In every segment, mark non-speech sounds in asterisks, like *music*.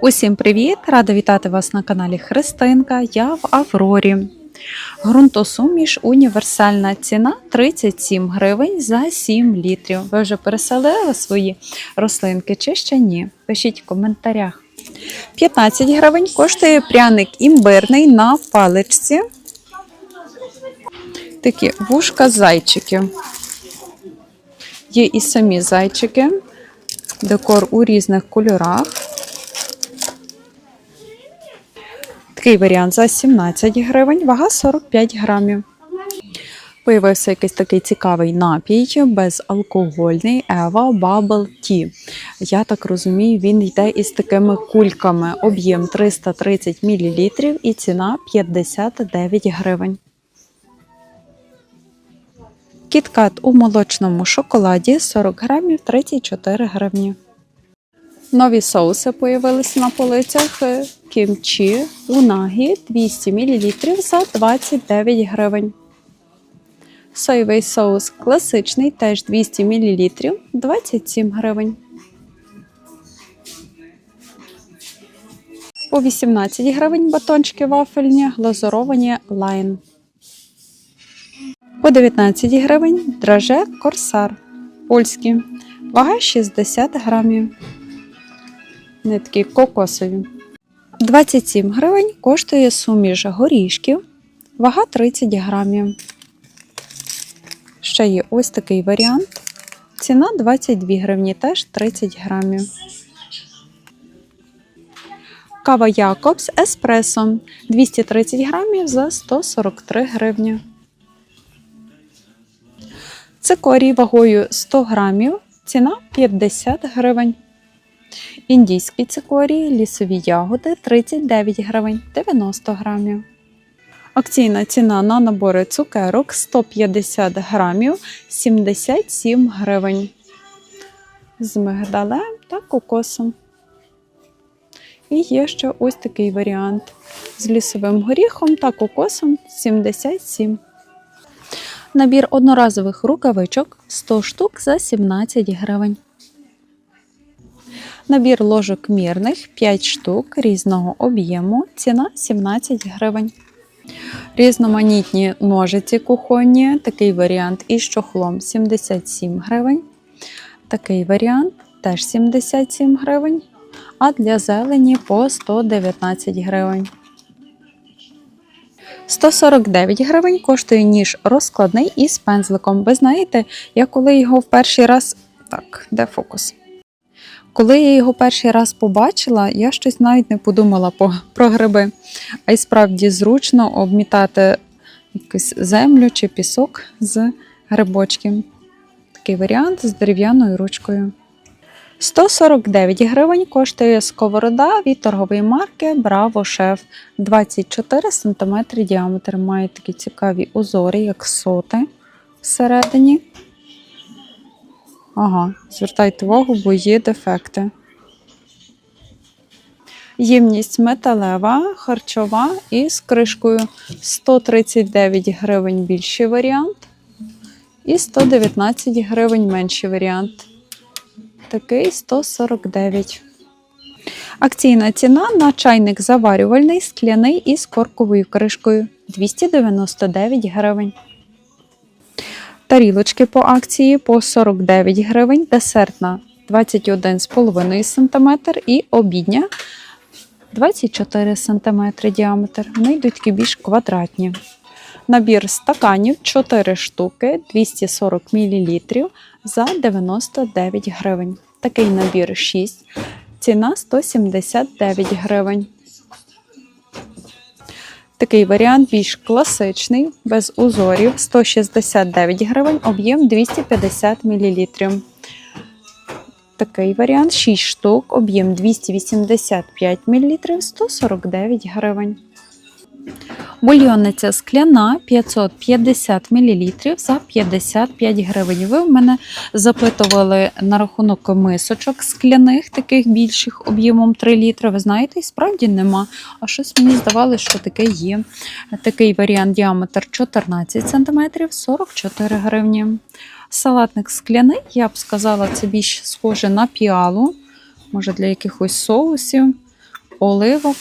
Усім привіт! Рада вітати вас на каналі Христинка. Я в Аврорі. Грунтосуміш універсальна ціна 37 гривень за 7 літрів. Ви вже переселили свої рослинки чи ще ні? Пишіть в коментарях. 15 гривень коштує пряник імбирний на паличці. Такі вушка зайчики. Є і самі зайчики, декор у різних кольорах. Такий варіант за 17 гривень, вага 45 грамів. Появився якийсь такий цікавий напій, безалкогольний Eva Bubble Tea. Я так розумію, він йде із такими кульками. Об'єм 330 мл і ціна 59 гривень. Кіткат у молочному шоколаді 40 грамів 34 гривні. Нові соуси появились на полицях. Кімчі унагі 200 мл за 29 гривень. Соєвий соус класичний теж 200 мл 27 гривень. По 18 гривень батончики вафельні, глазуровані лайн. По 19 гривень драже корсар польські. Вага 60 грамів. Вони такі кокосові. 27 гривень коштує суміш горішків, вага 30 грамів. Ще є ось такий варіант. Ціна 22 гривні, теж 30 грамів. Кава Якобс Еспресо 230 грамів за 143 гривні. Цикорій вагою 100 грамів, ціна 50 гривень. Індійські цикорії, лісові ягоди 39 гривень 90 грамів. Акційна ціна на набори цукерок 150 грамів 77 гривень. З мигдалем та кокосом. І є ще ось такий варіант з лісовим горіхом та кокосом 77. Набір одноразових рукавичок 100 штук за 17 гривень. Набір ложок мірних 5 штук різного об'єму. Ціна 17 гривень. Різноманітні ножиці кухонні. Такий варіант із чохлом 77 гривень. Такий варіант теж 77 гривень. А для зелені по 119 гривень. 149 гривень коштує ніж розкладний із пензликом. Ви знаєте, я коли його в перший раз. Так, де фокус? Коли я його перший раз побачила, я щось навіть не подумала про гриби. А й справді зручно обмітати якусь землю чи пісок з грибочків. Такий варіант з дерев'яною ручкою. 149 гривень коштує сковорода від торгової марки Bravo Chef 24 см діаметр. Має такі цікаві узори, як соти всередині. Ага, звертайте увагу, бо є дефекти. Ємність металева, харчова і з кришкою 139 гривень більший варіант. І 119 гривень менший варіант. Такий 149. Акційна ціна на чайник заварювальний, скляний із корковою кришкою 299 гривень. Тарілочки по акції по 49 гривень, десертна 21,5 см і обідня 24 см діаметр. Вони йдуть такі більш квадратні. Набір стаканів 4 штуки 240 мл за 99 гривень. Такий набір 6. Ціна 179 гривень. Такий варіант більш класичний, без узорів 169 гривень, об'єм 250 мл. Такий варіант 6 штук, об'єм 285 мл, 149 гривень. Бульйонниця скляна 550 мл за 55 гривень. Ви в мене запитували на рахунок мисочок скляних, таких більших об'ємом 3 літри. Ви знаєте, і справді нема. А щось мені здавалося, що таке є. Такий варіант діаметр 14 см 44 гривні. Салатник скляний, я б сказала, це більш схоже на піалу, може для якихось соусів. оливок.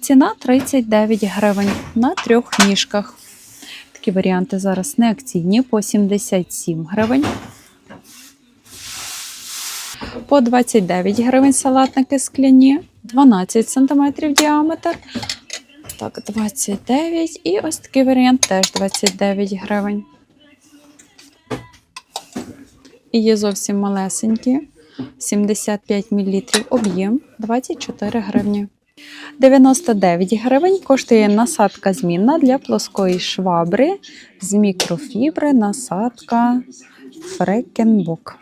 Ціна 39 гривень на трьох ніжках. Такі варіанти зараз не акційні по 77 гривень. По 29 гривень салатники скляні, 12 см діаметр. Так, 29. І ось такий варіант теж 29 гривень. І є зовсім малесенькі. 75 мл об'єм 24 гривні. 99 гривень коштує насадка змінна для плоскої швабри з мікрофібри, насадка Фрекенбок.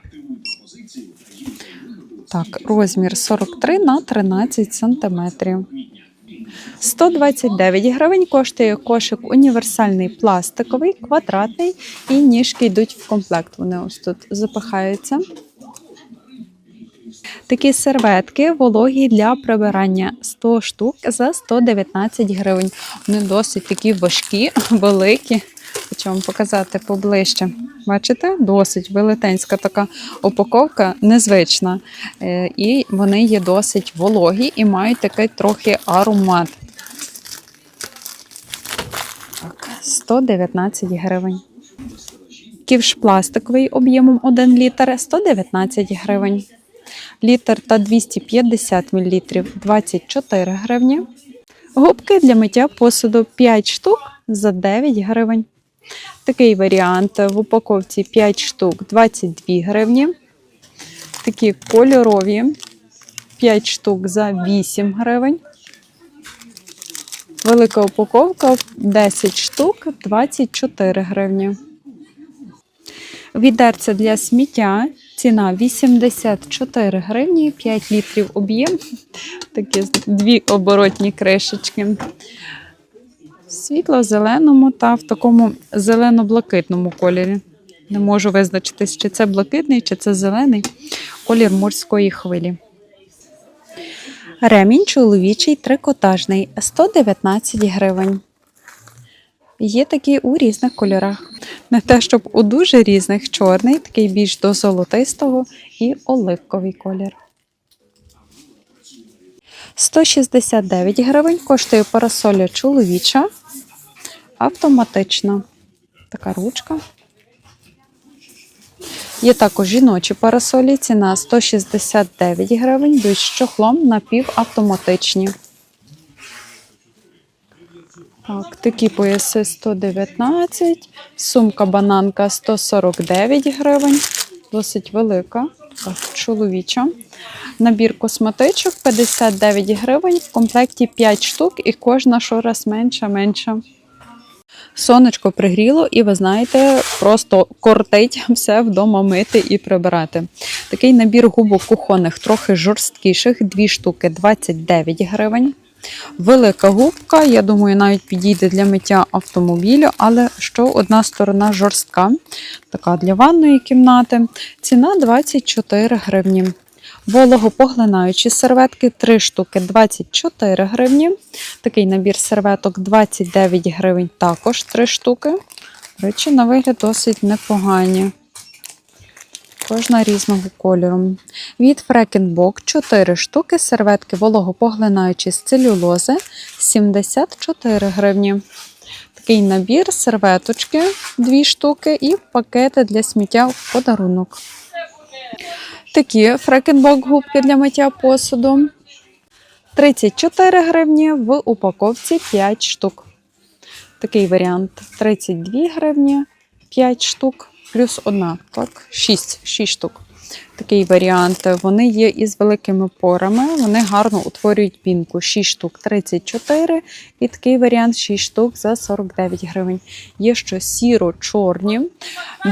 Так, розмір 43 на 13 сантиметрів. 129 гривень коштує кошик універсальний пластиковий, квадратний, і ніжки йдуть в комплект. Вони ось тут запихаються. Такі серветки вологі для прибирання 100 штук за 119 гривень. Вони досить такі важкі, великі. Хочу вам показати поближче. Бачите, досить велетенська така упаковка, незвична. Е, І вони є досить вологі і мають такий трохи аромат. 119 гривень. Ківш пластиковий об'ємом 1 літр 119 гривень. Літр та 250 мл 24 гривні. Губки для миття посуду 5 штук за 9 гривень. Такий варіант в упаковці 5 штук 22 гривні. Такі кольорові 5 штук за 8 гривень. Велика упаковка 10 штук 24 гривні. Відерце для сміття. Ціна 84 гривні, 5 літрів об'єм. Такі дві оборотні кришечки. В світло-зеленому та в такому зелено-блакитному кольорі. Не можу визначитись, чи це блакитний, чи це зелений колір морської хвилі. Ремінь чоловічий трикотажний 119 гривень. Є такі у різних кольорах. Не те, щоб у дуже різних чорний, такий більш до золотистого і оливковий колір. 169 гривень коштує парасоля чоловіча. Автоматична. Така ручка. Є також жіночі парасолі. Ціна 169 гривень, йдуть з чохлом напівавтоматичні. Так, такі пояси 119, сумка бананка 149 гривень, досить велика, така чоловіча. Набір косметичок 59 гривень, в комплекті 5 штук і кожна щораз менша, менша. Сонечко пригріло, і ви знаєте, просто кортить все вдома мити і прибирати. Такий набір губок кухонних, трохи жорсткіших, 2 штуки 29 гривень. Велика губка, я думаю, навіть підійде для миття автомобілю, але що одна сторона жорстка, така для ванної кімнати. Ціна 24 гривні. Вологопоглинаючі серветки 3 штуки 24 гривні. Такий набір серветок 29 гривень, також 3 штуки. Речі, на вигляд досить непогані. Кожна різного кольору. Від Фрекенбок 4 штуки, серветки вологопоглинаючі з целюлози 74 гривні. Такий набір, серветочки 2 штуки і пакети для сміття в подарунок. Такі Фрекенбок губки для миття посуду. 34 гривні в упаковці 5 штук. Такий варіант 32 гривні 5 штук плюс одна, так, 6, 6 штук. Такий варіант. Вони є із великими порами, вони гарно утворюють пінку. 6 штук 34 і такий варіант 6 штук за 49 гривень. Є ще сіро-чорні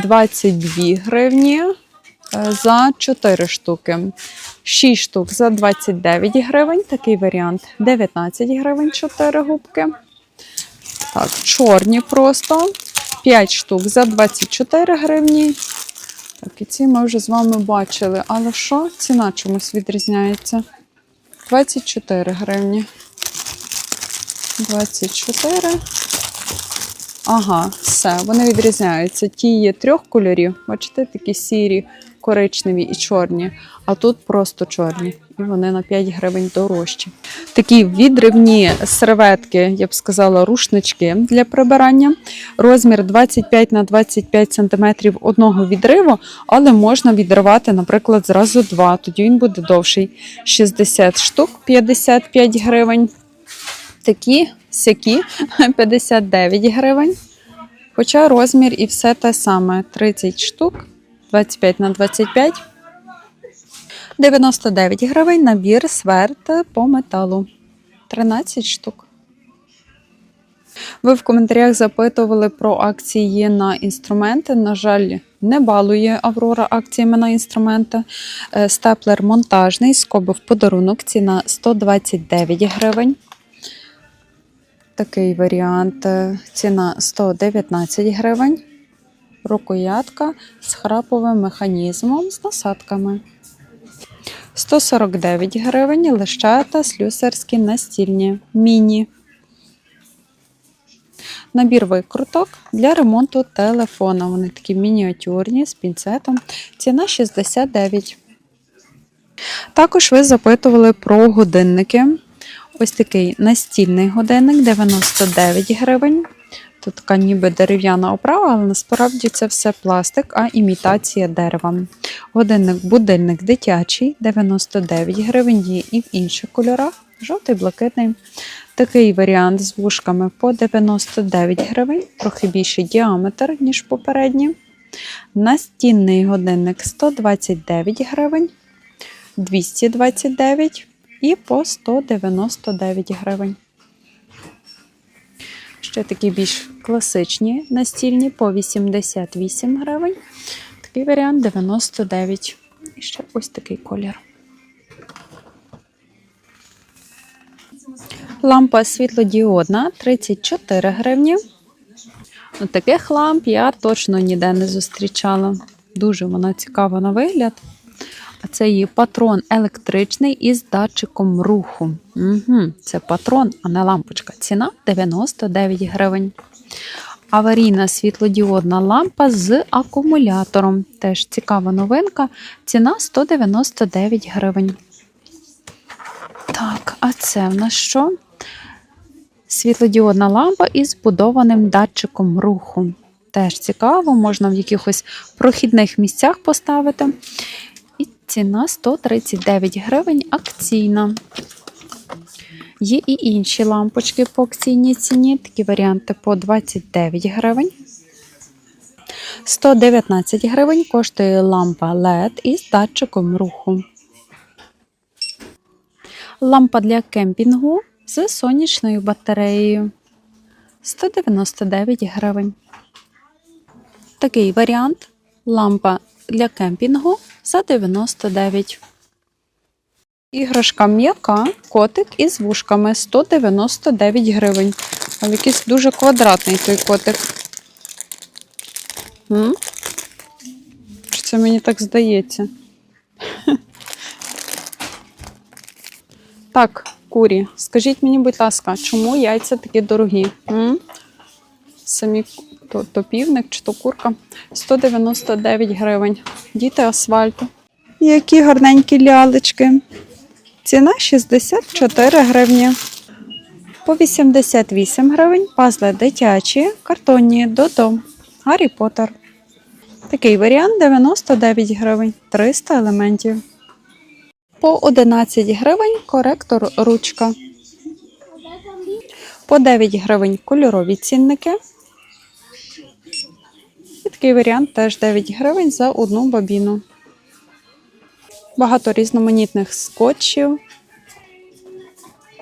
22 гривні е, за 4 штуки. 6 штук за 29 гривень. Такий варіант 19 гривень 4 губки. Так, чорні просто 5 штук за 24 гривні. Так, і ці ми вже з вами бачили. Але що? Ціна чомусь відрізняється. 24 гривні. 24. Ага, все, вони відрізняються. Ті є трьох кольорів. Бачите, такі сірі, коричневі і чорні. А тут просто чорні. і вони на 5 гривень дорожчі. Такі відривні серветки, я б сказала, рушнички для прибирання. Розмір 25 на 25 см одного відриву, але можна відривати, наприклад, зразу два, тоді він буде довший. 60 штук 55 гривень. Такі сякі *laughs* 59 гривень. Хоча розмір і все те саме: 30 штук, 25 на 25. 99 гривень набір сверт по металу. 13 штук. Ви в коментарях запитували про акції на інструменти. На жаль, не балує Аврора акціями на інструменти. Е, Степлер монтажний, скоби в подарунок, ціна 129 гривень. Такий варіант. Ціна 119 гривень. Рукоятка з храповим механізмом з насадками. 149 гривень лещата слюсарські настільні міні. Набір викруток для ремонту телефона. Вони такі мініатюрні з пінцетом. Ціна 69. Також ви запитували про годинники. Ось такий настільний годинник 99 гривень. Тут така ніби дерев'яна оправа, але насправді це все пластик, а імітація дерева. Годинник будильник дитячий 99 гривень, є і в інших кольорах. Жовтий, блакитний. Такий варіант з вушками по 99 гривень, трохи більший діаметр, ніж попередні. Настінний годинник 129 гривень, 229 і по 199 гривень. Ще такі більш класичні настільні по 88 гривень. Такий варіант 99. І ще ось такий колір. Лампа світлодіодна 34 гривні. Ну, таких ламп я точно ніде не зустрічала. Дуже вона цікава на вигляд. Це її патрон електричний із датчиком руху. Угу, це патрон, а не лампочка. Ціна 99 гривень. Аварійна світлодіодна лампа з акумулятором. Теж цікава новинка. Ціна 199 гривень. Так, а це в нас що? Світлодіодна лампа із збудованим датчиком руху. Теж цікаво, можна в якихось прохідних місцях поставити. Ціна 139 гривень акційна. Є і інші лампочки по акційній ціні. Такі варіанти по 29 гривень. 119 гривень коштує лампа LED із датчиком руху. Лампа для кемпінгу з сонячною батареєю 199 гривень. Такий варіант лампа для кемпінгу за 99. Іграшка м'яка, котик із вушками 199 гривень. А якийсь дуже квадратний той котик. М? Це мені так здається? *laughs* Так, курі, скажіть мені, будь ласка, чому яйця такі дорогі? М? Самі то, то півник чи то курка 199 гривень. Діти асфальту. Які гарненькі лялечки. Ціна 64 гривні. По 88 гривень пазли дитячі, картонні додому. Гаррі Поттер. Такий варіант 99 гривень, 300 елементів. По 11 гривень коректор ручка. По 9 гривень кольорові цінники. Такий варіант теж 9 гривень за одну бабіну. Багато різноманітних скотчів.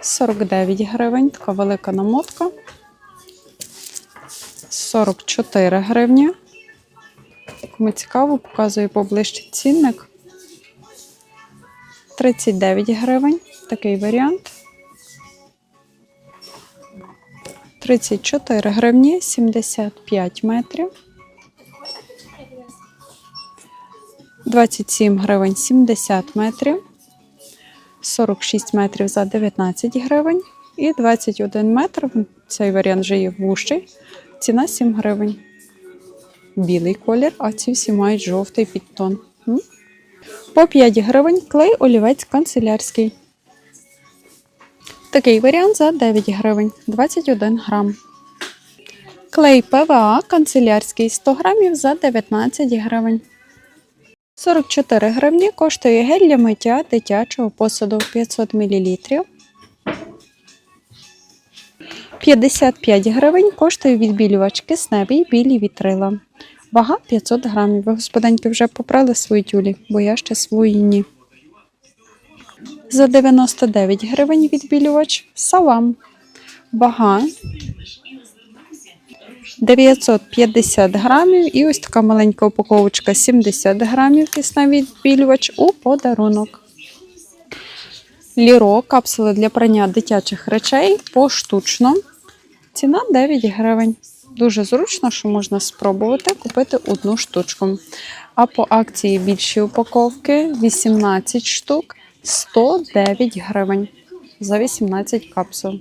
49 гривень, така велика намотка. 44 гривні. Кому цікаво, показую поближче цінник. 39 гривень, такий варіант. 34 гривні, 75 метрів. 27 гривень 70 метрів, 46 метрів за 19 гривень і 21 метр. Цей варіант вже є вущий. Ціна 7 гривень. Білий колір, а ці всі мають жовтий підтон. По 5 гривень клей олівець канцелярський. Такий варіант за 9 гривень 21 грам. Клей ПВА канцелярський 100 грамів за 19 гривень. 44 гривні коштує гель для миття дитячого посуду 500 мл. 55 гривень коштує відбілювач кисневий білі вітрила. Вага 500 грамів. Ви, господинки, вже попрали свої тюлі, бо я ще свої ні. За 99 гривень відбілювач салам. Вага 950 грамів і ось така маленька упаковочка 70 грамів кисневий відбілювач у подарунок. Ліро капсули для прання дитячих речей поштучно. Ціна 9 гривень. Дуже зручно, що можна спробувати купити одну штучку. А по акції більші упаковки 18 штук 109 гривень за 18 капсул.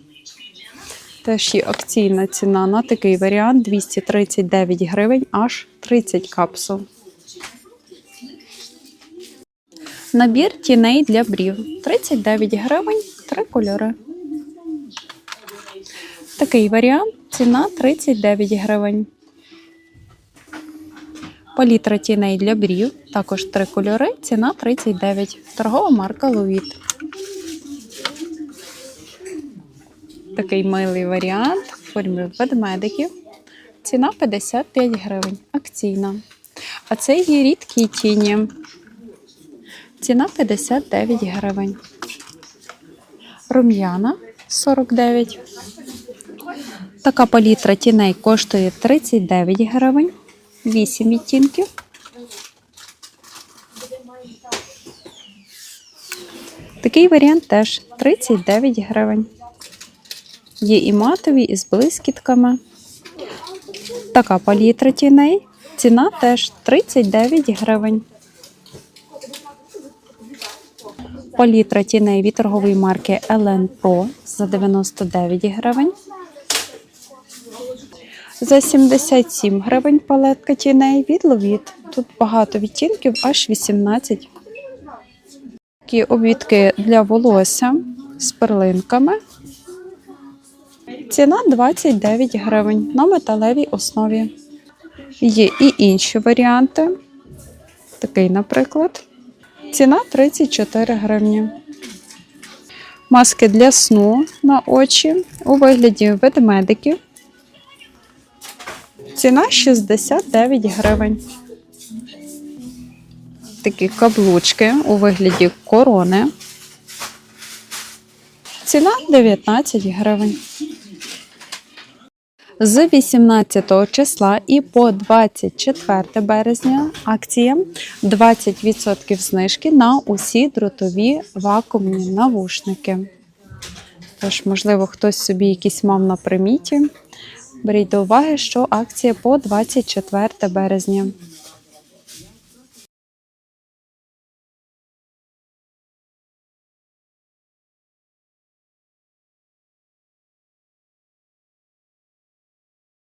Теж є акційна ціна на такий варіант 239 гривень аж 30 капсул. Набір тіней для брів 39 гривень, 3 кольори. Такий варіант ціна 39 гривень. Палітра тіней для брів, також 3 кольори, ціна 39. Торгова марка Ловіт. Такий милий варіант в формі ведмедиків. Ціна 55 гривень. Акційна. А це є рідкі тіні. Ціна 59 гривень. Рум'яна 49. Така палітра тіней коштує 39 гривень. 8 відтінків. Такий варіант теж 39 гривень. Є і матові, і з блискітками. Така палітра тіней. Ціна теж 39 гривень. Палітра тіней від торгової марки Elen Pro за 99 гривень. За 77 гривень палетка тіней від Ловіт. Тут багато відтінків, аж 18. Такі обвідки для волосся з перлинками. Ціна 29 гривень на металевій основі. Є і інші варіанти. Такий, наприклад. Ціна 34 гривні. Маски для сну на очі у вигляді ведмедиків. Ціна 69 гривень. Такі каблучки у вигляді корони. Ціна 19 гривень. З 18 числа і по 24 березня акція 20% знижки на усі дротові вакуумні навушники. Тож, можливо, хтось собі якісь мав на приміті. Беріть до уваги, що акція по 24 березня.